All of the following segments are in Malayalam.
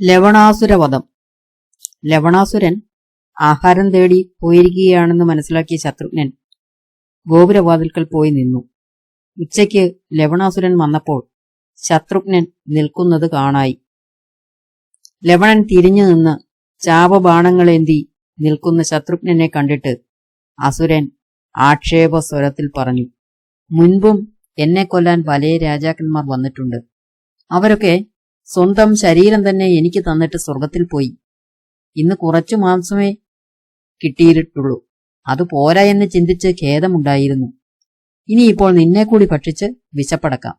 ലവണാസുരവധം. ലവണാസുരൻ ആഹാരം തേടി പോയിരിക്കുകയാണെന്ന് മനസ്സിലാക്കിയ ശത്രുഘ്നൻ ഗോപുരവാതിൽക്കൽ പോയി നിന്നു. ഉച്ചയ്ക്ക് ലവണാസുരൻ വന്നപ്പോൾ ശത്രുഘ്നൻ നിൽക്കുന്നത് കാണായി. ലവണൻ തിരിഞ്ഞു നിന്ന് ചാപബാണങ്ങളേന്തി നിൽക്കുന്ന ശത്രുഘ്നനെ കണ്ടിട്ട് അസുരൻ ആക്ഷേപ സ്വരത്തിൽ പറഞ്ഞു മുൻപും എന്നെ കൊല്ലാൻ പല രാജാക്കന്മാർ വന്നിട്ടുണ്ട്. അവരൊക്കെ സ്വന്തം ശരീരം തന്നെ എനിക്ക് തന്നിട്ട് സ്വർഗത്തിൽ പോയി. ഇന്ന് കുറച്ചു മാംസമേ കിട്ടിയിട്ടുള്ളൂ. അത് പോരാ എന്ന് ചിന്തിച്ച് ഖേദമുണ്ടായിരുന്നു. ഇനിയിപ്പോൾ നിന്നെ കൂടി ഭക്ഷിച്ച് വിശപ്പടക്കാം.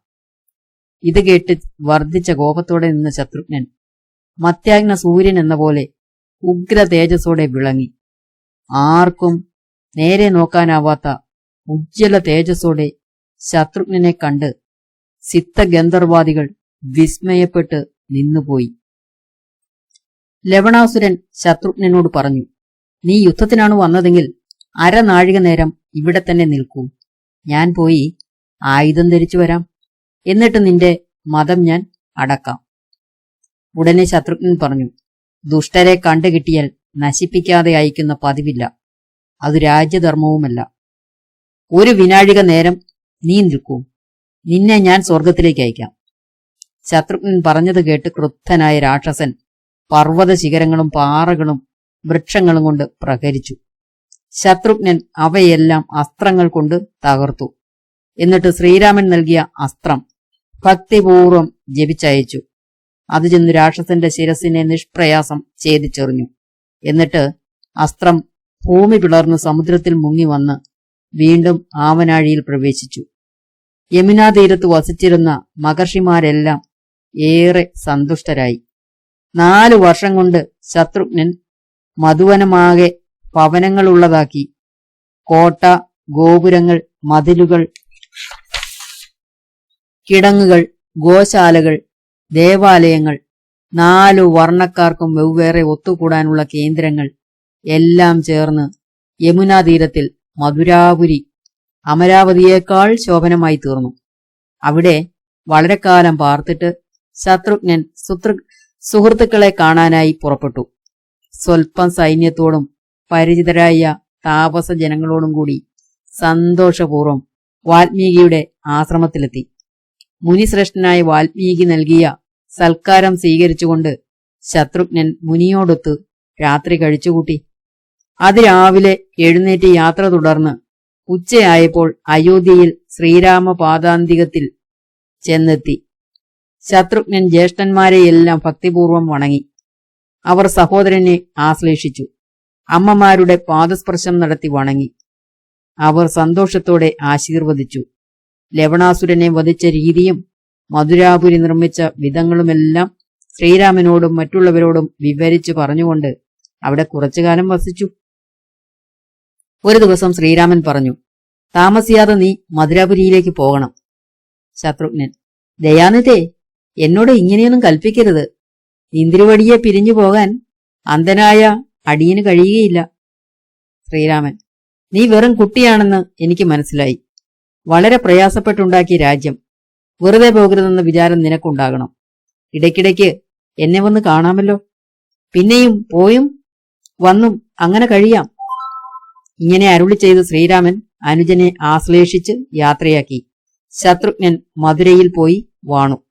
ഇത് കേട്ട് വർദ്ധിച്ച കോപത്തോടെ നിന്ന ശത്രുഘ്നൻ മത്യാഗ്ന സൂര്യൻ എന്ന പോലെ ഉഗ്ര തേജസ്സോടെ വിളങ്ങി. ആർക്കും നേരെ നോക്കാനാവാത്ത ഉജ്ജ്വല തേജസ്സോടെ ശത്രുഘ്നനെ കണ്ട് സിദ്ധഗന്ധർവാദികൾ വിസ്മയപ്പെട്ട് നിന്നുപോയി. ലവണാസുരൻ ശത്രുഘ്നനോട് പറഞ്ഞു നീ യുദ്ധത്തിനാണ് വന്നതെങ്കിൽ അരനാഴിക നേരം ഇവിടെ തന്നെ നിൽക്കൂ. ഞാൻ പോയി ആയുധം ധരിച്ചു വരാം. എന്നിട്ട് നിന്റെ മതം ഞാൻ അടക്കാം. ഉടനെ ശത്രുഘ്നൻ പറഞ്ഞു ദുഷ്ടരെ കണ്ടുകിട്ടിയാൽ നശിപ്പിക്കാതെ അയക്കുന്ന പതിവില്ല. അത് രാജ്യധർമ്മവുമല്ല. ഒരു വിനാഴിക നേരം നീ നിൽക്കൂ. നിന്നെ ഞാൻ സ്വർഗത്തിലേക്ക് അയക്കാം. ശത്രുഘ്നൻ പറഞ്ഞത് കേട്ട് ക്രുദ്ധനായ രാക്ഷസൻ പർവത ശിഖരങ്ങളും പാറകളും വൃക്ഷങ്ങളും കൊണ്ട് പ്രഹരിച്ചു. ശത്രുഘ്നൻ അവയെല്ലാം അസ്ത്രങ്ങൾ കൊണ്ട് തകർത്തു. എന്നിട്ട് ശ്രീരാമൻ നൽകിയ അസ്ത്രം ഭക്തിപൂർവം ജപിച്ചയച്ചു. അത് ചെന്ന് രാക്ഷസന്റെ ശിരസിനെ നിഷ്പ്രയാസം ഛേദിച്ചെറിഞ്ഞു. എന്നിട്ട് അസ്ത്രം ഭൂമി പിളർന്ന് സമുദ്രത്തിൽ മുങ്ങി വന്ന് വീണ്ടും ആവനാഴിയിൽ പ്രവേശിച്ചു. യമുനാ തീരത്ത് വസിച്ചിരുന്ന മഹർഷിമാരെല്ലാം ഏറെ സന്തുഷ്ടരായി. നാലു വർഷം കൊണ്ട് ശത്രുഘ്നൻ മധുവനമാകെ ഭവനങ്ങളുള്ളതാക്കി കോട്ട ഗോപുരങ്ങൾ മതിലുകൾ കിടങ്ങുകൾ ഗോശാലകൾ ദേവാലയങ്ങൾ നാലു വർണക്കാർക്കും വെവ്വേറെ ഒത്തുകൂടാനുള്ള കേന്ദ്രങ്ങൾ എല്ലാം ചേർന്ന് യമുനാ തീരത്തിൽ മധുരാപുരി അമരാവതിയേക്കാൾ ശോഭനമായി തീർന്നു. അവിടെ വളരെ കാലം പാർത്തിട്ട് ശത്രുഘ്നൻ സുതൃ സുഹൃത്തുക്കളെ കാണാനായി പുറപ്പെട്ടു. സ്വൽപ്പം സൈന്യത്തോടും പരിചിതരായ താപസ ജനങ്ങളോടും കൂടി സന്തോഷപൂർവം വാൽമീകിയുടെ ആശ്രമത്തിലെത്തി. മുനിശ്രേഷ്ഠനായ വാൽമീകി നൽകിയ സൽക്കാരം സ്വീകരിച്ചുകൊണ്ട് ശത്രുഘ്നൻ മുനിയോടൊത്ത് രാത്രി കഴിച്ചുകൂട്ടി. അതിരാവിലെ എഴുന്നേറ്റ് യാത്ര തുടർന്ന് ഉച്ചയായപ്പോൾ അയോധ്യയിൽ ശ്രീരാമ പാദാന്തികത്തിൽ ചെന്നെത്തി. ശത്രുഘ്നൻ ജ്യേഷ്ഠന്മാരെയെല്ലാം ഭക്തിപൂർവം വണങ്ങി. അവർ സഹോദരനെ ആശ്ലേഷിച്ചു. അമ്മമാരുടെ പാദസ്പർശം നടത്തി വണങ്ങി. അവർ സന്തോഷത്തോടെ ആശീർവദിച്ചു. ലവണാസുരനെ വധിച്ച രീതിയും മധുരാപുരി നിർമ്മിച്ച വിധങ്ങളുമെല്ലാം ശ്രീരാമനോടും മറ്റുള്ളവരോടും വിവരിച്ചു പറഞ്ഞുകൊണ്ട് അവിടെ കുറച്ചുകാലം വസിച്ചു. ഒരു ദിവസം ശ്രീരാമൻ പറഞ്ഞു താമസിയാതെ നീ മധുരാപുരിയിലേക്ക് പോകണം. ശത്രുഘ്നൻ ദയാനിതേ എന്നോട് ഇങ്ങനെയൊന്നും കൽപ്പിക്കരുത്. ഇന്ദ്രിവടിയെ പിരിഞ്ഞു പോകാൻ അന്ധനായ അടിയന് കഴിയുകയില്ല. ശ്രീരാമൻ നീ വെറും കുട്ടിയാണെന്ന് എനിക്ക് മനസ്സിലായി. വളരെ പ്രയാസപ്പെട്ടുണ്ടാക്കിയ രാജ്യം. വെറുതെ പോകരുതെന്ന വിചാരം നിനക്കുണ്ടാകണം. ഇടയ്ക്കിടയ്ക്ക് എന്നെ വന്ന് കാണാമല്ലോ. പിന്നെയും പോയും വന്നും അങ്ങനെ കഴിയാം. ഇങ്ങനെ അരുളി ചെയ്ത ശ്രീരാമൻ അനുജനെ ആശ്ലേഷിച്ച് യാത്രയാക്കി. ശത്രുഘ്നൻ മധുരയിൽ പോയി വാണു.